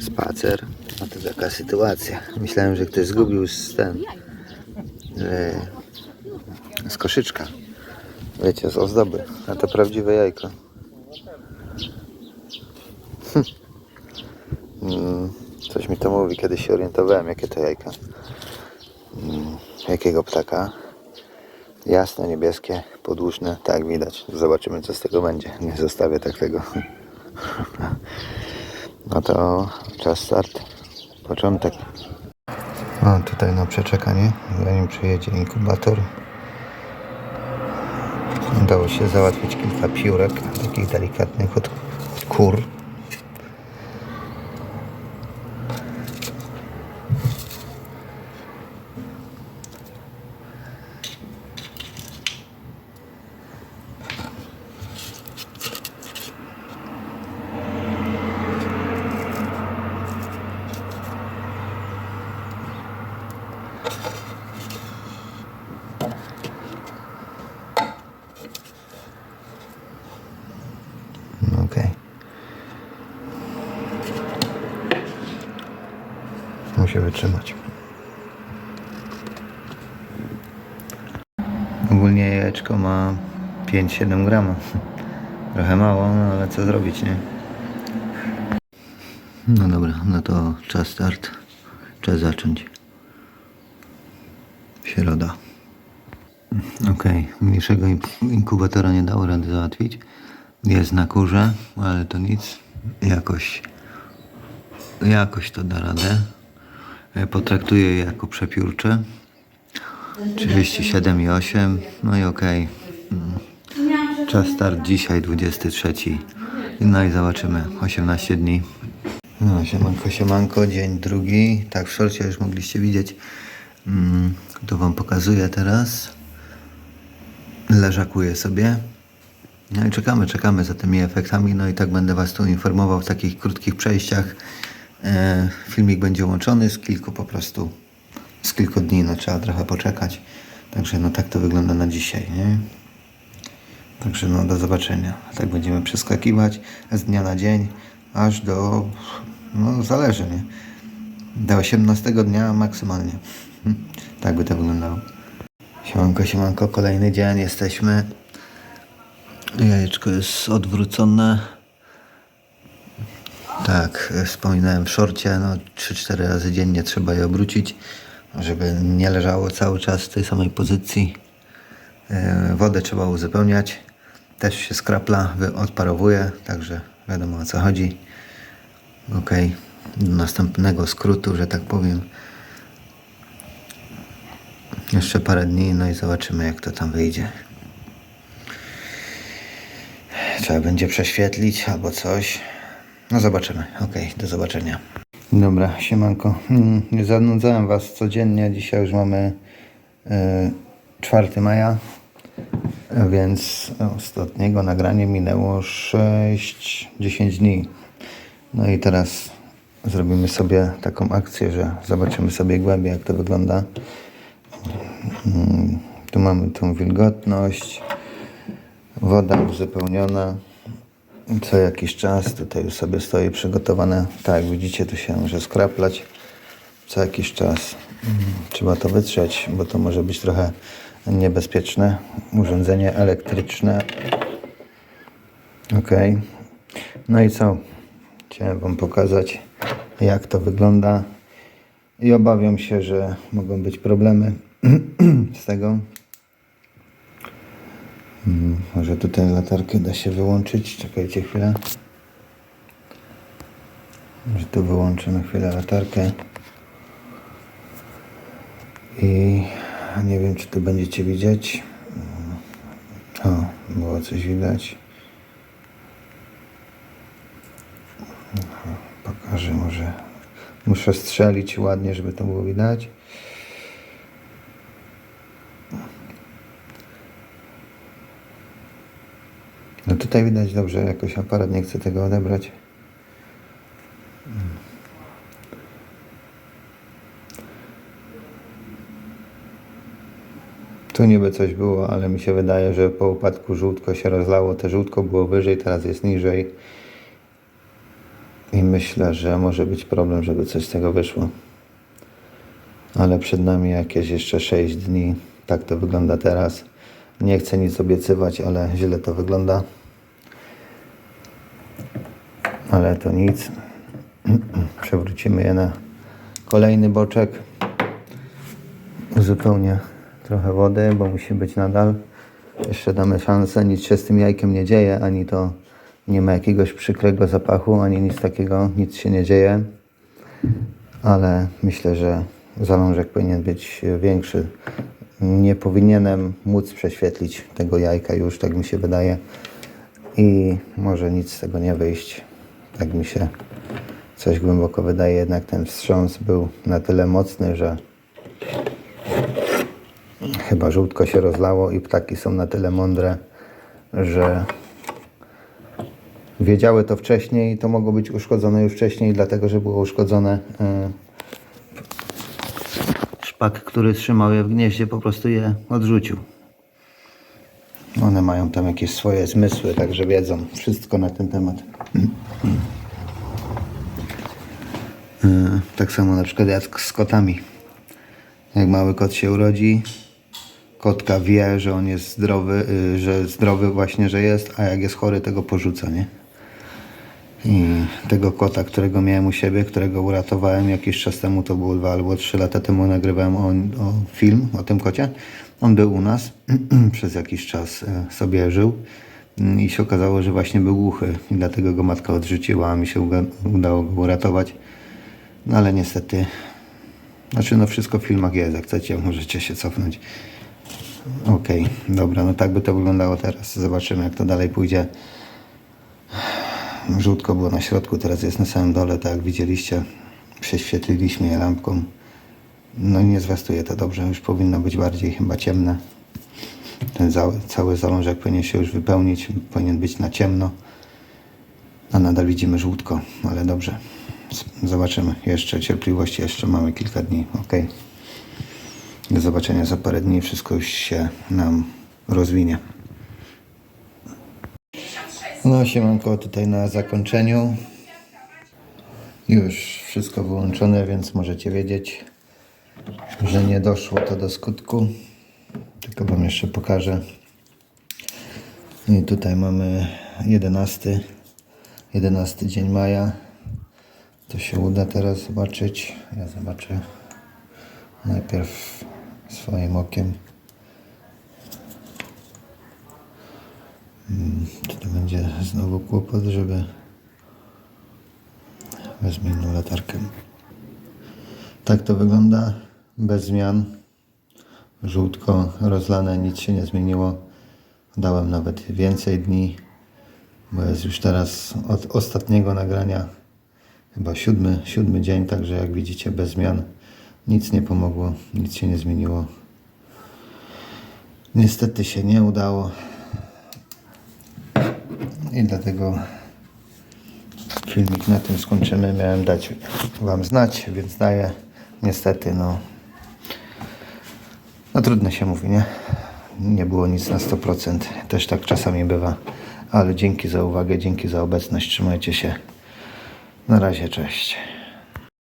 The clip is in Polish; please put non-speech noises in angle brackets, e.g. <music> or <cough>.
Spacer. No to taka sytuacja. Myślałem, że ktoś zgubił z ten. e, z koszyczka. Wiecie, z ozdoby. A to prawdziwe jajko. Hm. Mm, Coś mi to mówi, kiedy się orientowałem, jakie to jajka. Mm, Jakiego ptaka? Jasne, niebieskie, podłużne, tak widać. Zobaczymy co z tego będzie. Nie zostawię tak tego. <laughs> No to czas start. Początek. O, tutaj na przeczekanie, zanim przyjedzie inkubator. Udało się załatwić kilka piórek, takich delikatnych od kur. No, Okej. Musi wytrzymać. Ogólnie jajeczko ma 5-7 grama. <laughs> Trochę mało, no ale co zrobić, nie? No dobra, no to czas start. Czas zacząć. Środa. Okej, mniejszego in- inkubatora nie dało rady załatwić. Jest na kurze, ale to nic. Jakoś, jakoś to da radę. E, Potraktuję je jako przepiórcze. 37,8. No i okej. Mm. Czas start dzisiaj, 23. No i zobaczymy. 18 dni. No, siemanko, siemanko, dzień drugi. Tak, w szorcie już mogliście widzieć. Mm, to wam pokazuję teraz. Leżakuję sobie. No i czekamy, czekamy za tymi efektami. No i tak będę Was tu informował w takich krótkich przejściach. E, filmik będzie łączony z kilku po prostu, z kilku dni. No trzeba trochę poczekać. Także no tak to wygląda na dzisiaj, nie? Także no do zobaczenia. Tak będziemy przeskakiwać z dnia na dzień, aż do, no zależy, nie? Do 18 dnia maksymalnie. Tak by to wyglądało. Siemanko, siemanko, kolejny dzień, jesteśmy. Jajeczko jest odwrócone. Tak, wspominałem w szorcie, no 3-4 razy dziennie trzeba je obrócić, żeby nie leżało cały czas w tej samej pozycji. E, Wodę trzeba uzupełniać. Też się skrapla, odparowuje, także wiadomo o co chodzi. Ok, do następnego skrótu, że tak powiem. Jeszcze parę dni, no i zobaczymy jak to tam wyjdzie. Trzeba będzie prześwietlić albo coś. No zobaczymy. Okej, do zobaczenia. Dobra, siemanko. Nie zanudzałem Was codziennie. Dzisiaj już mamy e, 4 maja, a więc ostatniego nagrania minęło 6-10 dni. No i teraz zrobimy sobie taką akcję, że zobaczymy sobie głębiej jak to wygląda. Mm, Tu mamy tą wilgotność. Woda uzupełniona. Co jakiś czas tutaj już sobie stoi przygotowane. Tak, jak widzicie, tu się może skraplać. Co jakiś czas mm, trzeba to wytrzeć, bo to może być trochę niebezpieczne. Urządzenie elektryczne. Ok. No i co? Chciałem Wam pokazać, jak to wygląda. I obawiam się, że mogą być problemy <clears throat> z tego. Mm, Może tutaj latarkę da się wyłączyć. Czekajcie chwilę. Może tu wyłączę na chwilę latarkę. I nie wiem, czy tu będziecie widzieć. O, było coś widać. Pokażę może. Muszę strzelić ładnie, żeby to było widać. No tutaj widać dobrze, jakoś aparat nie chce tego odebrać. Tu niby coś było, ale mi się wydaje, że po upadku żółtko się rozlało. Te żółtko było wyżej, teraz jest niżej. I myślę, że może być problem, żeby coś z tego wyszło. Ale przed nami jakieś jeszcze 6 dni. Tak to wygląda teraz. Nie chcę nic obiecywać, ale źle to wygląda. Ale to nic. <clears throat> Przewrócimy je na kolejny boczek. Uzupełnię trochę wody, bo musi być nadal. Jeszcze damy szansę. Nic się z tym jajkiem nie dzieje, ani to nie ma jakiegoś przykrego zapachu, ani nic takiego. Nic się nie dzieje. Ale myślę, że zalążek powinien być większy. Nie powinienem móc prześwietlić tego jajka już, tak mi się wydaje. I może nic z tego nie wyjść. Tak mi się coś głęboko wydaje. Jednak ten wstrząs był na tyle mocny, że chyba żółtko się rozlało i ptaki są na tyle mądre, że wiedziały to wcześniej i to mogło być uszkodzone już wcześniej, dlatego że było uszkodzone. e, Szpak, który trzymał je w gnieździe, po prostu je odrzucił. One mają tam jakieś swoje zmysły, także wiedzą wszystko na ten temat. E, Tak samo na przykład jak z kotami. Jak mały kot się urodzi, kotka wie, że on jest zdrowy, y, że zdrowy właśnie, że jest, a jak jest chory, tego porzuca, nie? Tego kota, którego miałem u siebie, którego uratowałem jakiś czas temu, to było dwa albo trzy lata temu, nagrywałem o, o film o tym kocie. On był u nas, <clears throat> przez jakiś czas e, sobie żył i się okazało, że właśnie był głuchy i dlatego go matka odrzuciła, a mi się udało go uratować. No ale niestety, znaczy no wszystko w filmach jest, jak chcecie, możecie się cofnąć. Okej, dobra, no tak by to wyglądało teraz. Zobaczymy jak to dalej pójdzie. Żółtko było na środku, teraz jest na samym dole, tak jak widzieliście. Prześwietliliśmy je lampką. No nie zwiastuje to dobrze, już powinno być bardziej chyba ciemne. Ten cały zalążek powinien się już wypełnić, powinien być na ciemno. A nadal widzimy żółtko, ale dobrze. Zobaczymy. Jeszcze cierpliwości, jeszcze mamy kilka dni. Ok. Do zobaczenia za parę dni. Wszystko już się nam rozwinie. No siemanko tutaj na zakończeniu. Już wszystko wyłączone, więc możecie wiedzieć, że nie doszło to do skutku. Tylko wam jeszcze pokażę. I tutaj mamy 11, 11 dzień maja. To się uda teraz zobaczyć. Ja zobaczę najpierw swoim okiem. Będzie znowu kłopot, żeby wezmę inną latarkę. Tak to wygląda bez zmian. Żółtko rozlane, nic się nie zmieniło. Dałem nawet więcej dni, bo jest już teraz od ostatniego nagrania chyba siódmy, siódmy dzień, także jak widzicie bez zmian. Nic nie pomogło, nic się nie zmieniło. Niestety się nie udało. I dlatego filmik na tym skończymy. Miałem dać Wam znać, więc daję. Niestety, no. No trudno się mówi, nie? Nie było nic na 100%. Też tak czasami bywa. Ale dzięki za uwagę, dzięki za obecność. Trzymajcie się. Na razie, cześć.